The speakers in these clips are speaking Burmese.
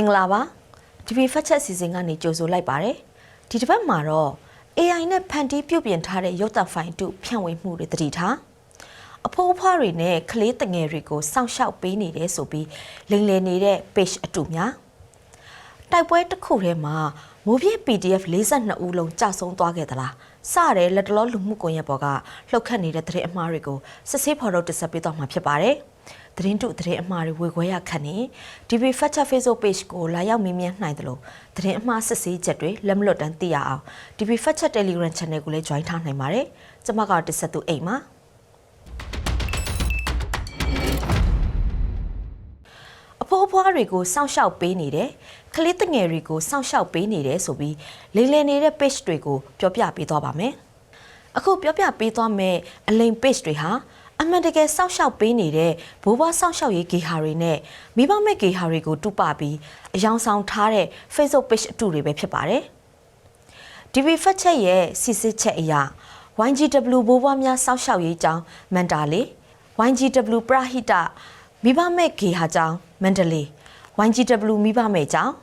မင်္ဂလာပါဒီဗီဖတ်ချက်စီစဉ်ကနေကြိုဆိုလိုက်ပါတယ်ဒီတစ်ပတ်မှာတော့ AI နဲ့ဖန်တီးပြုပြင်ထားတဲ့ရုပ်သံဖိုင်တုဖြန့်ဝေမှုတွေတတိထားအဖိုးအဖွားတွေနဲ့ကလေးတငယ်တွေကိုစောင့်ရှောက်ပေးနေတယ်ဆိုပြီးလိမ်လည်နေတဲ့ page အတူများတိုက်ပွဲတစ်ခုထဲမှာမိုးပြည့် PDF 42ဦးလုံးကြာဆုံးသွားခဲ့သလားစတဲ့လက်တလောလူမှုကွန်ရက်ပေါ်ကလှုပ်ခတ်နေတဲ့သတင်းအမှားတွေကိုစစ်ဆေးဖော်ထုတ်တင်ဆက်ပေးသွားမှာဖြစ်ပါတယ်။ သတင်းတုသတင်းအမှားတွေဝေခွဲရခက်နေ DB Fact Check Facebook Page ကိုလာရောက်မေးမြန်းနိုင်တယ်လို့သတင်းအမှားစစ်ဆေးချက်တွေလက်မလွတ်တမ်းသိရအောင် DB Fact Check Telegram Channel ကိုလည်း join ထားနိုင်ပါတယ်။ကျွန်မကတစ်ဆက်သူအိမ်မှာအဖိုးအဖွားတွေကိုစောင့်ရှောက်ပေးနေတယ်။ကလေးတငယ်တွေကိုစောင့်ရှောက်ပေးနေတယ်ဆိုပြီးလိမ်လည်နေတဲ့ page တွေကိုပြောပြပေးသွားပါမယ်။အခုပြောပြပေးသွားမယ့်အလိမ် page တွေဟာ အမှန်တကယ်စောင့်ရှောက်ပေးနေတဲ့ဘိုးဘွားစောင့်ရှောက်ရေးဂေဟာတွေနဲ့မိဘမဲ့ဂေဟာတွေကိုတူပပြီးအယောင်ဆောင်ထားတဲ့ Facebook page အတူတွေပဲဖြစ်ပါတယ်။ DB ဖတ်ချက်ရဲ့စီစစ်ချက်အရ YGW ဘိုးဘွားများစောင့်ရှောက်ရေးကျောင်းမန္တာလေး YGW ပရဟိတမိဘမဲ့ဂေဟာကျောင်းမန္တလေး YGW မိဘမဲ့ကျောင်း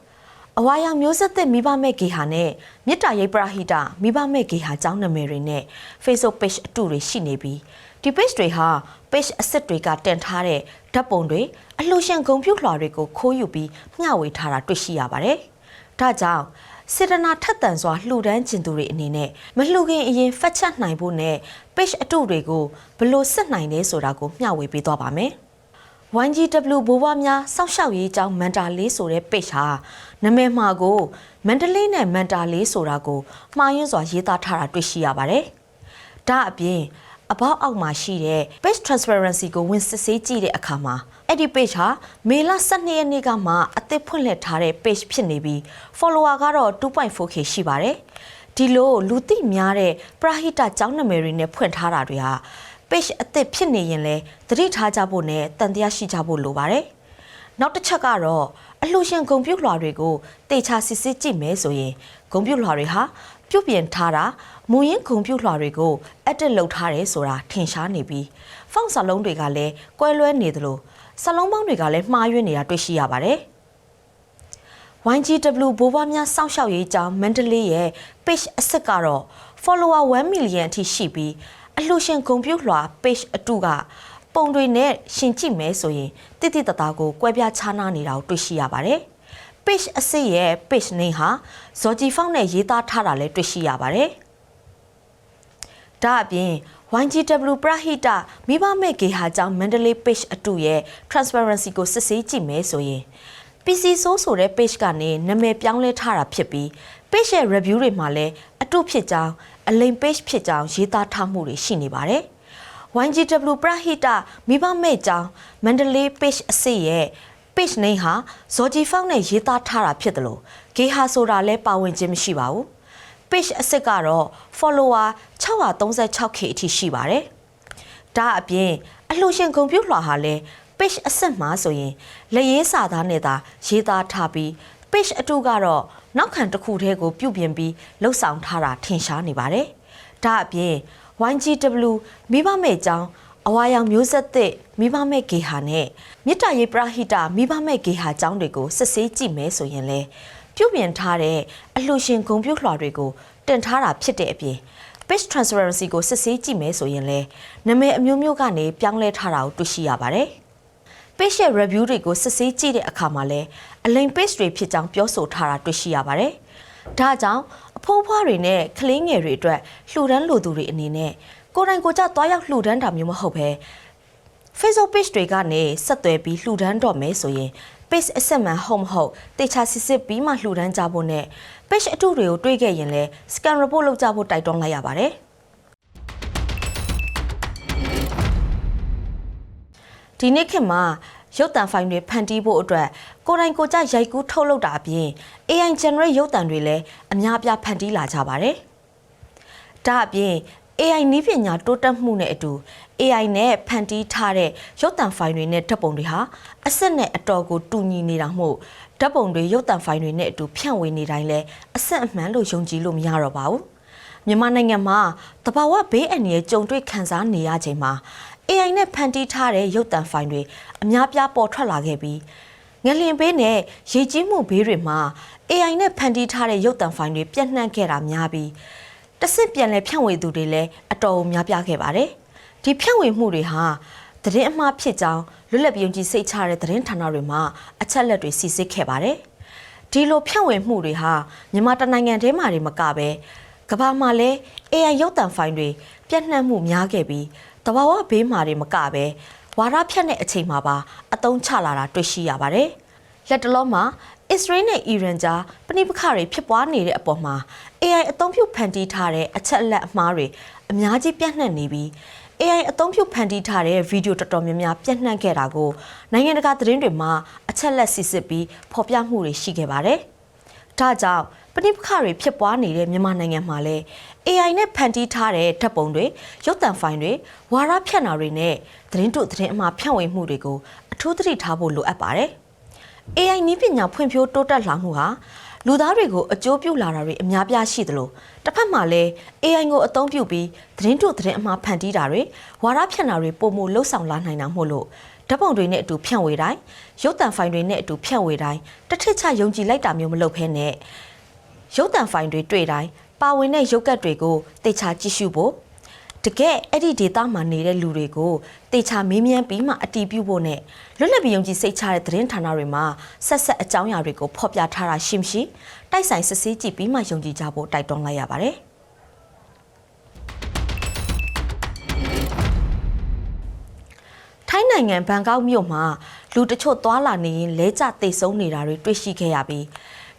အဝါရောင်မျိုးဆက်သစ်မိဘမဲ့ဂေဟာနဲ့မြစ်တာရိပ်ပရဟိတမိဘမဲ့ဂေဟာကျောင်းနာမည်တွေနဲ့ Facebook page အတူတွေရှိနေပြီး ဒီ page တွေဟာ page အစစ်တွေကတင်ထားတဲ့ဓာတ်ပုံတွေအလှူရှင်ဂုံပြုလွှာတွေကိုခိုးယူပြီးမျှဝေထားတာတွေ့ရှိရပါတယ်။ဒါကြောင့်စေတနာထက်သန်စွာလှူဒန်းကျင်သူတွေအနေနဲ့မလှူခင်အရင်ဖတ်ချက်နိုင်ဖို့နဲ့ page အတုတွေကိုဘယ်လို့စစ်နိုင်လဲဆိုတာကိုမျှဝေပေးသွားပါမယ်။ YGW ဘိုးဘွားများစောင့်ရှောက်ရေးအကြောင်းမန်တာလေးဆိုတဲ့ page ဟာနာမည်မှာကိုမန္တလေးနဲ့မန်တာလေးဆိုတာကိုမှားယွင်းစွာရေးသားထားတာတွေ့ရှိရပါတယ်။ဒါအပြင် အပေါက်အောက်မှာရှိတဲ့ page transparency ကိုဝင်စစ်ဆေးကြည့်တဲ့အခါမှာအဲ့ဒီ page ဟာမေလ12ရက်နေ့ကမှအသစ်ဖွင့်လှစ်ထားတဲ့ page ဖြစ်နေပြီး follower ကတော့ 2.4k ရှိပါတယ်။ဒီလိုလူသိများတဲ့ပရဟိတကျောင်းနာမည်တွေနဲ့ဖွင့်ထားတာတွေဟာ page အသစ်ဖြစ်နေရင်လည်းသတိထားကြဖို့နဲ့တန်တရားရှိကြဖို့လိုပါတယ်။နောက်တစ်ချက်ကတော့အလှူရှင်ဂုံပြုလွှာတွေကိုတေချာစစ်စစ်ကြည့်မယ်ဆိုရင်ဂုံပြုလွှာတွေဟာ ပြုတ်ပြင်ထားတာမူရင်းဂုံပြုလွှာတွေကိုအတက်လုပ်ထားတယ်ဆိုတာထင်ရှားနေပြီးဖောင့်စာလုံးတွေကလည်းကွဲလွဲနေသလိုစာလုံးပေါင်းတွေကလည်းမှားယွင်းနေတာတွေ့ရှိရပါတယ်။ YGW ဘိုးဘွားများစောင့်ရှောက်ရေးကြောင်းမန္တလေးရဲ့ page အစစ်ကတော့ follower 1 million အထိရှိပြီးအလှရှင်ဂုံပြုတ်လွှာ page အတုကပုံတွေနဲ့ရှင်ကြည့်မဲဆိုရင်တိတိတသားကိုကွဲပြားခြားနားနေတာကိုတွေ့ရှိရပါတယ်။ page အစစ်ရဲ့ page name ဟာဇော်ဂျီဖောင်းနဲ့ရေးသားထားတာလည်းတွေ့ရှိရပါတယ်။ဒါအပြင် YGW ပရဟိတမိဘမဲ့ဂေဟာကျောင်းမန္တလေး page အတူရဲ့ transparency ကိုစစ်ဆေးကြည့်မဲဆိုရင် PC ဆိုးဆိုတဲ့ page ကနေနာမည်ပြောင်းလဲထားတာဖြစ်ပြီး page ရဲ့ review တွေမှာလည်းအတုဖြစ်ကြောင်းအလိမ် page ဖြစ်ကြောင်းရေးသားထားမှုတွေရှိနေပါတယ်။ YGW ပရဟိတမိဘမဲ့ကျောင်းမန္တလေး page အစစ်ရဲ့ page name ဟာဇော်ဂျီဖောင်းနဲ့ရေးသားထားတာဖြစ်တယ်လို့ဂေဟာဆိုတာလည်းပါဝင်ခြင်းမရှိပါဘူး။ page အစစ်ကတော့ follower 636k အထိရှိပါတယ်။ဒါအပြင်အလှူရှင်ဂုံပြုလွှာဟာလည်း page အစစ်မှာဆိုရင်လက်ရေးစာသားနဲ့သာရေးသားထားပြီး page အတူကတော့နောက်ခံတစ်ခုတည်းကိုပြုပြင်ပြီးလှုပ်ဆောင်ထားတာထင်ရှားနေပါတယ်။ဒါအပြင် YGW မိဘမဲ့ကျောင်း အဝါရောင်မျိုးဆက်သစ်မိဘမဲ့ဂေဟာနဲ့မြစ်တာရေးပရဟိတမိဘမဲ့ဂေဟာကျောင်းတွေကိုစစ်ဆေးကြည့်မယ်ဆိုရင်လေပြုပြင်ထားတဲ့အလှူရှင်ဂုံပြုလွှာတွေကိုတင်ထားတာဖြစ်တဲ့အပြင် page transparency ကိုစစ်ဆေးကြည့်မယ်ဆိုရင်လေနာမည်အမျိုးမျိုးကနေပြောင်းလဲထားတာကိုတွေ့ရှိရပါတယ်။ page ရဲ့ review တွေကိုစစ်ဆေးကြည့်တဲ့အခါမှာလည်းအလိမ် page တွေဖြစ်ကြောင်းပြောဆိုထားတာတွေ့ရှိရပါတယ်။ဒါကြောင့်အဖိုးဖွားတွေနဲ့ကလေးငယ်တွေအတွက်လှူဒန်းလိုသူတွေအနေနဲ့ ကိုယ်တိုင်ကိုယ်ကျသွားရောက်လှူဒန်းတာမျိုးမဟုတ်ဘဲ Facebook page တွေကနေဆက်သွယ်ပြီးလှူဒန်းတော့မယ်ဆိုရင် page အဆက်မှန်ဟုတ်မဟုတ်တေချာစစ်စစ်ပြီးမှလှူဒန်းကြဖို့နဲ့ page အတုတွေကိုတွေးခဲ့ရင်လည်း scan report လုပ်ကြဖို့တိုက်တွန်းလိုက်ရပါတယ်ဒီနေ့ခေတ်မှာရုပ်တံဖိုင်တွေဖန်တီးဖို့အတွက်ကိုယ်တိုင်ကိုယ်ကျရိုက်ကူးထုတ်လုပ်တာအပြင် AI generate ရုပ်တံတွေလည်းအများပြားဖန်တီးလာကြပါတယ်။ဒါအပြင် AI နည်းပညာတိုးတက်မှုနဲ့အတူ AI နဲ့ဖန်တီးထားတဲ့ရုပ်တံဖိုင်တွေနဲ့ဓာတ်ပုံတွေဟာအစစ်နဲ့အတော်ကိုတူညီနေတာမို့ဓာတ်ပုံတွေရုပ်တံဖိုင်တွေနဲ့အတူဖြန့်ဝေနေတိုင်းလဲအစစ်အမှန်လို့ယုံကြည်လို့မရတော့ပါဘူး။မြန်မာနိုင်ငံမှာတဘာဝဘေးအန္တရာယ်ကြုံတွေ့ခံစားနေရချိန်မှာ AI နဲ့ဖန်တီးထားတဲ့ရုပ်တံဖိုင်တွေအများပြားပေါ်ထွက်လာခဲ့ပြီးငလင်ဘေးနဲ့ရေကြီးမှုဘေးတွေမှာ AI နဲ့ဖန်တီးထားတဲ့ရုပ်သံဖိုင်တွေပြန့်နှံ့ခဲ့တာများပြီး တဆင့်ပြန်လဲဖြန့်ဝေသူတွေလည်းအတော်များပြားခဲ့ပါတယ်။ဒီဖြန့်ဝေမှုတွေဟာသတင်းအမှားဖြစ်ကြောင်းလွတ်လပ်ပြုံကြည်စိတ်ချတဲ့သတင်းဌာနတွေမှာအချက်လက်တွေစီစစ်ခဲ့ပါတယ်။ဒီလိုဖြန့်ဝေမှုတွေဟာမြန်မာတိုင်းနိုင်ငံထဲမှာတွေမကပဲကမ္ဘာမှာလည်း AI ရုပ်သံဖိုင်တွေပြန့်နှံ့မှုများခဲ့ပြီးတဘာဝဘေးမှာတွေမကပဲဝါရဖြတ်တဲ့အချိန်မှာပါအတုံးချလာတာတွေ့ရှိရပါတယ်။ လက်တလုံးမှာအစ္စရေးနဲ့အီရန်ကြားပဋိပက္ခတွေဖြစ်ပွားနေတဲ့အပေါ်မှာ AI အသုံးပြုဖန်တီးထားတဲ့အချက်အလက်အမှားတွေအများကြီးပြန့်နှံ့နေပြီး AI အသုံးပြုဖန်တီးထားတဲ့ဗီဒီယိုတော်တော်များများပြန့်နှံ့ခဲ့တာကိုနိုင်ငံတကာသတင်းတွေမှာအချက်လက်စစ်စစ်ပြီးဖော်ပြမှုတွေရှိခဲ့ပါတယ်။ဒါကြောင့်ပဋိပက္ခတွေဖြစ်ပွားနေတဲ့မြန်မာနိုင်ငံမှာလည်း AI နဲ့ဖန်တီးထားတဲ့ဓာတ်ပုံတွေရုပ်သံဖိုင်တွေဝါရဖြန့်တာတွေနဲ့သတင်းတို့သတင်းအမှားဖြန့်ဝေမှုတွေကိုအထူးသတိထားဖို့လိုအပ်ပါတယ်။ AI နည်းပညာဖွံ့ဖြိုးတိုးတက်လာမှုဟာလူသားတွေကိုအကျိုးပြုလာတာတွေအများပြားရှိသလိုတစ်ဖက်မှာလည်း AI ကိုအသုံးပြုပြီးသတင်းတို့သတင်းအမှားဖန်တီးတာတွေဝါရဖြန့်တာတွေပုံမလှုပ်ဆောင်လာနိုင်တာမို့လို့ဓာတ်ပုံတွေနဲ့အတူဖြန့်ဝေတိုင်းရုပ်သံဖိုင်တွေနဲ့အတူဖြန့်ဝေတိုင်းတစ်ထစ်ချယုံကြည်လိုက်တာမျိုးမလုပ်ဘဲနဲ့ရုပ်သံဖိုင်တွေတွေ့တိုင်းပါဝင်တဲ့ရုပ်ကတ်တွေကိုတေချာကြည့်ရှုဖို့ တကယ်အဲ့ဒီဒေတာမှာနေတဲ့လူတွေကိုတေချာမေးမြန်းပြီးမှအတီးပြုဖို့နဲ့လွတ်လပ်ပြီးယုံကြည်စိတ်ချတဲ့သတင်းဌာနတွေမှာဆက်ဆက်အကြောင်းအရာတွေကိုဖော်ပြထားတာရှိမရှိတိုက်ဆိုင်စစ်ဆေးကြည့်ပြီးမှယုံကြည်ကြဖို့တိုက်တွန်းလိုက်ရပါတယ်။ထိုင်းနိုင်ငံဘန်ကောက်မြို့မှာလူတချို့သွာလာနေရင်လဲကျတိတ်ဆုံးနေတာတွေတွေ့ရှိခဲ့ရပြီး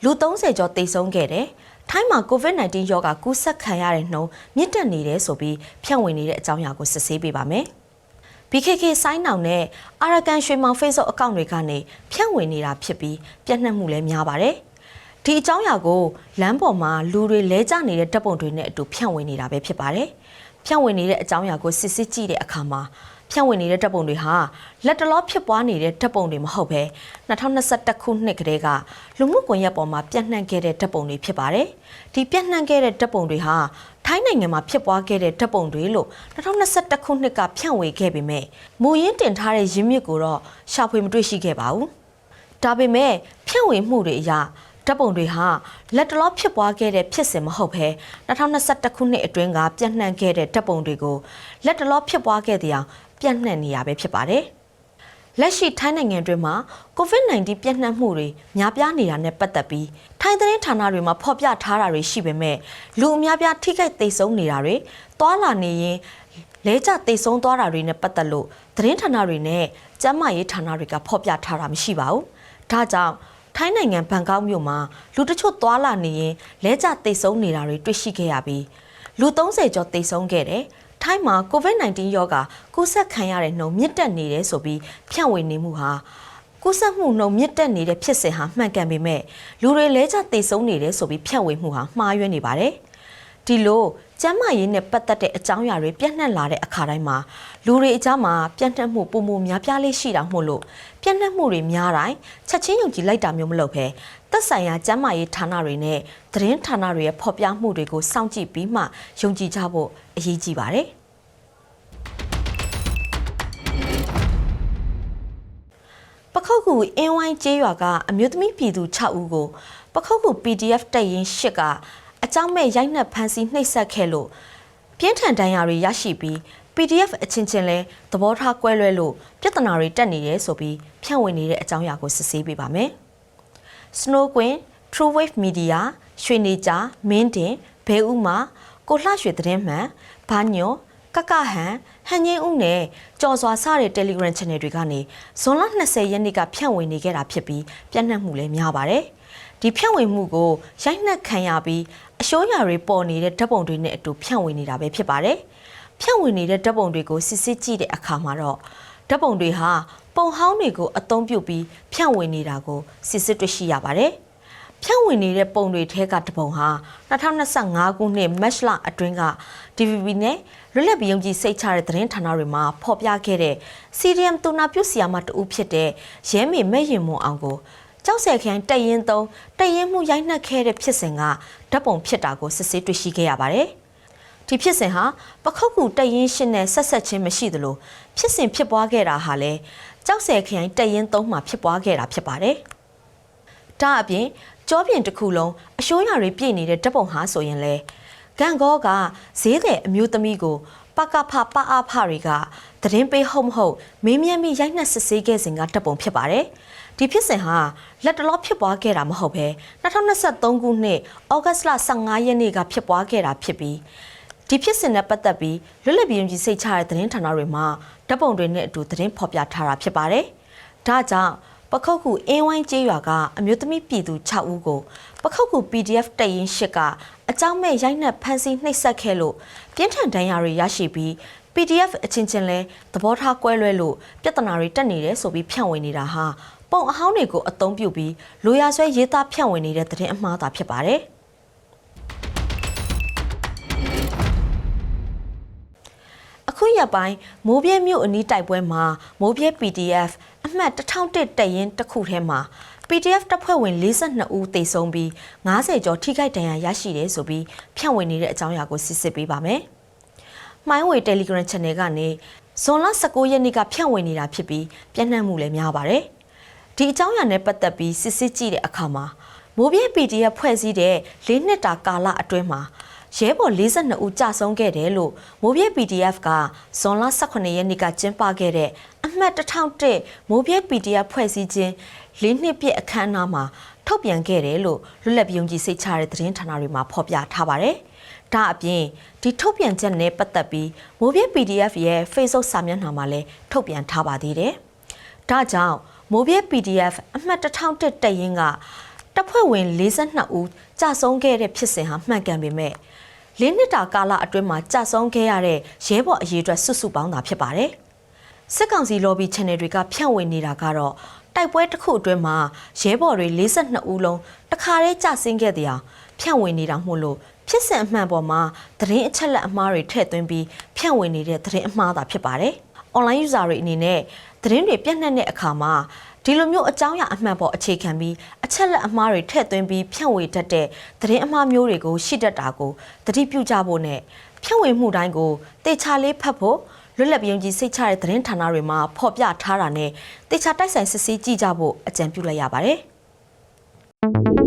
လူ30ကျော်တိတ်ဆုံးခဲ့တယ်။ ထိုင်းမှာ COVID-19 ရောဂါကူးစက်ခံရတဲ့နှုန်းမြင့်တက်နေတယ်ဆိုပြီးဖြန့်ဝေနေတဲ့အကြောင်းအရာကိုစစ်ဆေးပေးပါမယ်။ BKK ဆိုင်းနောင်နဲ့အာရကန်ရွှေမောင် Facebook အကောင့်တွေကနေဖြန့်ဝေနေတာဖြစ်ပြီးပြန့်နှံ့မှုလည်းများပါတယ်။ဒီအကြောင်းအရာကိုလမ်းပေါ်မှာလူတွေလဲကျနေတဲ့ဓာတ်ပုံတွေနဲ့အတူဖြန့်ဝေနေတာပဲဖြစ်ပါတယ်။ဖြန့်ဝေနေတဲ့အကြောင်းအရာကိုစစ်စစ်ကြည့်တဲ့အခါမှာ ဖြန့်ဝေနေတဲ့ဓာတ်ပုံတွေဟာလက်တလောဖြစ်ပွားနေတဲ့ဓာတ်ပုံတွေမဟုတ်ဘဲ2021ခုနှစ်ကတည်းကလူမှုကွန်ရက်ပေါ်မှာပြန့်နှံ့ခဲ့တဲ့ဓာတ်ပုံတွေဖြစ်ပါတယ်။ဒီပြန့်နှံ့ခဲ့တဲ့ဓာတ်ပုံတွေဟာထိုင်းနိုင်ငံမှာဖြစ်ပွားခဲ့တဲ့ဓာတ်ပုံတွေလို့2021ခုနှစ်ကဖြန့်ဝေခဲ့ပေမဲ့မူရင်းတင်ထားတဲ့ရင်းမြစ်ကိုတော့ရှာဖွေမတွေ့ရှိခဲ့ပါဘူး။ဒါပေမဲ့ဖြန့်ဝေမှုတွေအရဓာတ်ပုံတွေဟာလက်တလောဖြစ်ပွားခဲ့တဲ့ဖြစ်စဉ်မဟုတ်ဘဲ2021ခုနှစ်အတွင်းကပြန့်နှံ့ခဲ့တဲ့ဓာတ်ပုံတွေကိုလက်တလောဖြစ်ပွားခဲ့တဲ့အောင် ပြန့်နှံ့နေရပဲဖြစ်ပါတယ်။လက်ရှိထိုင်းနိုင်ငံတွင်းမှာ COVID-19 ပြန့်နှံ့မှုတွေများပြားနေတာနဲ့ပတ်သက်ပြီးထိုင်းသတင်းဌာနတွေမှာဖော်ပြထားတာတွေရှိပေမဲ့လူအများပြားထိခိုက်သိဆုံးနေတာတွေတွာလာနေရင်လဲကျသိဆုံးသွားတာတွေနဲ့ပတ်သက်လို့သတင်းဌာနတွေနဲ့ကျန်းမာရေးဌာနတွေကဖော်ပြထားတာမရှိပါဘူး။ဒါကြောင့်ထိုင်းနိုင်ငံဘန်ကောက်မြို့မှာလူတချို့သွာလာနေရင်လဲကျသိဆုံးနေတာတွေတွေ့ရှိခဲ့ရပြီးလူ30ကျော်သိဆုံးခဲ့တယ်။ ထိုင်းမှာ COVID-19 ရောဂါကူးစက်ခံရတဲ့နှုန်းမြင့်တက်နေတယ်ဆိုပြီးဖြန့်ဝေနေမှုဟာကူးစက်မှုနှုန်းမြင့်တက်နေတဲ့ဖြစ်စဉ်ဟာမှန်ကန်ပေမဲ့လူတွေလဲကျသိဆုံးနေတယ်ဆိုပြီးဖြန့်ဝေမှုဟာမှားယွင်းနေပါတယ်။ဒီလို ကျန်းမာရေးနဲ့ပတ်သက်တဲ့အကြောင်းအရာတွေပြန့်နှံ့လာတဲ့အခါတိုင်းမှာလူတွေအကြားမှာပြန့်နှံ့မှုပုံမှုများပြားလေးရှိတာမို့လို့ပြန့်နှံ့မှုတွေများတိုင်းချက်ချင်းယုံကြည်လိုက်တာမျိုးမလုပ်ဘဲသက်ဆိုင်ရာကျန်းမာရေးဌာနတွေနဲ့သတင်းဌာနတွေရဲ့ဖော်ပြမှုတွေကိုစောင့်ကြည့်ပြီးမှယုံကြည်ကြဖို့အရေးကြီးပါတယ်။ပခုတ်ကူအင်းဝိုင်းကျေးရွာကအမျိုးသမီးပြည်သူ6ဦးကိုပခုတ်ကူ PDF တပ်ရင်း8က အကြောင်းမဲ့ရိုက်နှက်ဖမ်းဆီးနှိပ်စက်ခဲ့လို့ပြင်းထန်ဒဏ်ရာတွေရရှိပြီး PDF အချင်းချင်းလဲသဘောထားကွဲလွဲလို့ပြဿနာတွေတက်နေတယ်ဆိုပြီးဖြန့်ဝေနေတဲ့အကြောင်းအရာကိုစစ်ဆေးပေးပါမယ်။ Snow Queen, True Wave Media, ရွှေနေကြမင်းတင်ဘဲဥမာကိုလှရွှေသတင်းမှန်ဘာညောကကဟန်ဟန်ငင်းဦးနဲ့ကြော်စွာစတဲ့ Telegram Channel တွေကနေဇွန်လ20ရက်နေ့ကဖြန့်ဝေနေခဲ့တာဖြစ်ပြီးပြန့်နှံ့မှုလည်းများပါတယ်။ ဒီဖြန့်ဝေမှုကိုရိုက်နှက်ခံရပြီးအရှိုးရတွေပေါ်နေတဲ့ဓာတ်ပုံတွေနဲ့အတူဖြန့်ဝေနေတာပဲဖြစ်ပါတယ်။ဖြန့်ဝေနေတဲ့ဓာတ်ပုံတွေကိုစစ်စစ်ကြည့်တဲ့အခါမှာတော့ဓာတ်ပုံတွေဟာပုံဟောင်းတွေကိုအသုံးပြုပြီးဖြန့်ဝေနေတာကိုစစ်စစ်တွေ့ရှိရပါတယ်။ဖြန့်ဝေနေတဲ့ပုံတွေထဲကတပုံဟာ2025ခုနှစ်မတ်လအတွင်းက DVB နဲ့လွတ်လပ်ပြီးယုံကြည်စိတ်ချတဲ့သတင်းဌာနတွေမှာဖော်ပြခဲ့တဲ့ CDM တူနာပြုတ်ဆီယာမတအူးဖြစ်တဲ့ရဲမေမဲ့ရင်မွန်အောင်ကို ကြောက်ဆယ်ခိုင်းတက်ရင်သုံးတက်ရင်မှုရိုက်နှက်ခဲ့တဲ့ဖြစ်စဉ်ကဓာတ်ပုံဖြစ်တာကိုစစ်ဆေးတွေ့ရှိခဲ့ရပါတယ်။ဒဒီဖြစ်စဉ်ဟာပခုတ်ကူတက်ရင်ရှင်းနဲ့ဆက်ဆက်ချင်းမရှိသလိုဖြစ်စဉ်ဖြစ်ပွားခဲ့တာဟာလည်းကြောက်စဲခရိုင်တက်ရင်သုံးမှာဖြစ်ပွားခဲ့တာဖြစ်ပါတယ်။ဒါအပြင်ကြောပြင်တစ်ခုလုံးအရှိုးရတွေပြည့်နေတဲ့ဓာတ်ပုံဟာဆိုရင်လေဂန်ဂောကဈေးတဲ့အမျိုးသမီးကိုပကဖပအဖတွေကသတင်းပေးဟုတ်မဟုတ်မင်းမြတ်မိရိုက်နှက်စစ်ဆေးခဲ့စဉ်ကဓာတ်ပုံဖြစ်ပါတယ်။ ဒီဖြစ်စဉ်ဟာလက်တလောဖြစ်ပွားခဲ့တာမဟုတ်ပဲ2023ခုနှစ်ဩဂတ်စ်လ15ရက်နေ့ကဖြစ်ပွားခဲ့တာဖြစ်ပြီးဒီဖြစ်စဉ်နဲ့ပတ်သက်ပြီးလွတ်လပ်ပြည်ပြည်စိတ်ချတဲ့သတင်းဌာနတွေမှာဓာတ်ပုံတွေနဲ့အတူသတင်းဖော်ပြထားတာဖြစ်ပါတယ်။ဒါကြောင့်ပခုတ်ကူအင်းဝိုင်းကျေးရွာကအမျိုးသမီးပြည်သူ6ဦးကိုပခုတ်ကူ PDF တပ်ရင်း၈ကအကြောင်းမဲ့ရိုက်နှက်ဖမ်းဆီးနှိပ်စက်ခဲ့လို့ပြင်းထန်ဒဏ်ရာတွေရရှိပြီး PDF အချင်းချင်းလဲသဘောထားကွဲလွဲလို့ပြဿနာတွေတက်နေတယ်ဆိုပြီးဖြန့်ဝေနေတာဟာ ပုံအဟောင်းတွေကိုအသုံးပြုပြီးလိုရာဆွဲရေးသားဖြန့်ဝေနေတဲ့သတင်းအမှားသာဖြစ်ပါတယ်။အခုရက်ပိုင်းမိုးပြဲမြို့အနီးတိုက်ပွဲမှာမိုးပြဲ PDF အမှတ်1001တက်ရင်တစ်ခုထဲမှာ PDF တပ်ဖွဲ့ဝင်42ဦးသေဆုံးပြီး90ကျော်ထိခိုက်ဒဏ်ရာရရှိတယ်ဆိုပြီးဖြန့်ဝေနေတဲ့အကြောင်းအရာကိုစစ်စစ်ပေးပါမယ်။မိုင်းဝေ Telegram Channel ကနေဇွန်လ19ရက်နေ့ကဖြန့်ဝေနေတာဖြစ်ပြီးပြန့်နှံ့မှုလည်းများပါတယ်။ ဒီအကြောင်းအရာနဲ့ပတ်သက်ပြီးစစ်စစ်ကြည့်တဲ့အခါမှာမိုးပြဲ PDF ဖွဲ့စည်းတဲ့၄နှစ်တာကာလအတွင်းမှာရဲဘော်42ဦးကြာဆုံးခဲ့တယ်လို့မိုးပြဲ PDF ကဇွန်လ18ရက်နေ့ကကျင်းပခဲ့တဲ့အမှတ်1001မိုးပြဲ PDF ဖွဲ့စည်းခြင်း၄နှစ်ပြည့်အခမ်းအနားမှာထုတ်ပြန်ခဲ့တယ်လို့လွတ်လပ်ပြုံးကြီးစိတ်ချတဲ့သတင်းဌာနတွေမှာဖော်ပြထားပါတယ်။ဒါအပြင်ဒီထုတ်ပြန်ချက်နဲ့ပတ်သက်ပြီးမိုးပြဲ PDF ရဲ့ Facebook စာမျက်နှာမှာလည်းထုတ်ပြန်ထားပါသေးတယ်။ဒါကြောင့် မိုးပြဲ PDF အမှတ်1001တက်ရင်ကတပ်ဖွဲ့ဝင်42ဦးကြာဆုံးခဲ့တဲ့ဖြစ်စဉ်ဟာမှန်ကန်ပေမဲ့လေးနှစ်တာကာလအတွင်းမှာကြာဆုံးခဲ့ရတဲ့ရဲဘော်အရေးအတွက်စွတ်စွပေါင်းတာဖြစ်ပါတယ်။စစ်ကောင်စီ lobby channel တွေကဖြန့်ဝေနေတာကတော့တိုက်ပွဲတစ်ခုအတွင်းမှာရဲဘော်တွေ42ဦးလုံးတခါတည်းကြာဆင်းခဲ့တဲ့အဖြန့်ဝေနေတာမို့လို့ဖြစ်စဉ်အမှန်ပေါ်မှာသတင်းအချက်လက်အမှားတွေထည့်သွင်းပြီးဖြန့်ဝေနေတဲ့သတင်းအမှားသာဖြစ်ပါတယ်။ online user တွေအနေနဲ့ သတင်းတွေပြန့်နှံ့တဲ့အခါမှာဒီလိုမျိုးအကြောင်းအရာအမှန်ပေါ်အခြေခံပြီးအချက်လက်အမှားတွေထည့်သွင်းပြီးဖြန့်ဝေတတ်တဲ့သတင်းအမှားမျိုးတွေကိုရှိတတ်တာကိုသတိပြုကြဖို့နဲ့ဖြန့်ဝေမှုတိုင်းကိုတေချာလေးဖတ်ဖို့လွတ်လပ်ပြုံးကြီးစိတ်ချတဲ့သတင်းဌာနတွေမှာဖော်ပြထားတာနဲ့တေချာတိုက်ဆိုင်စစ်ဆေးကြည့်ကြဖို့အကြံပြုလိုက်ရပါတယ်။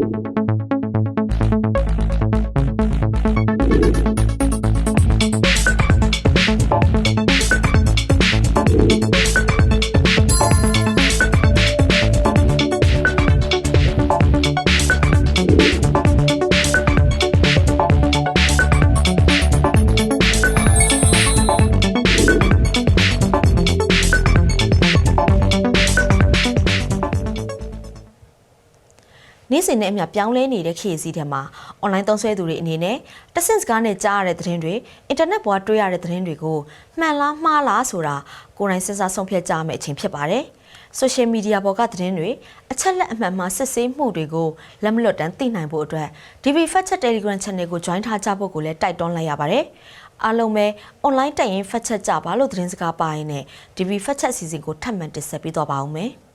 စဉ်နဲ့အမျှပြောင်းလဲနေတဲ့ခေတ်စည်းထဲမှာအွန်လိုင်းသုံးစွဲသူတွေအနေနဲ့တဆင့်စကားနဲ့ကြားရတဲ့သတင်းတွေအင်တာနက်ပေါ်တွေ့ရတဲ့သတင်းတွေကိုမှန်လားမှားလားဆိုတာကိုယ်တိုင်စဉ်းစားဆုံးဖြတ်ကြမယ့်အချိန်ဖြစ်ပါတယ်။ social media ပေါ်ကသတင်းတွေအချက်လက်အမှန်မှစစ်ဆေးမှုတွေကိုလက်မလွတ်တမ်းသိနိုင်ဖို့အတွက် DB Fact Check Telegram Channel ကို join ထားကြဖို့ကိုလည်းတိုက်တွန်းလိုက်ရပါတယ်။အားလုံးပဲ online တက်ရင် fact check ကြပါလို့သတင်းစကားပါရင်းနဲ့ DB Fact Check အစီအစဉ်ကိုထပ်မံတင်ဆက်ပေးတော့ပါဦးမယ်။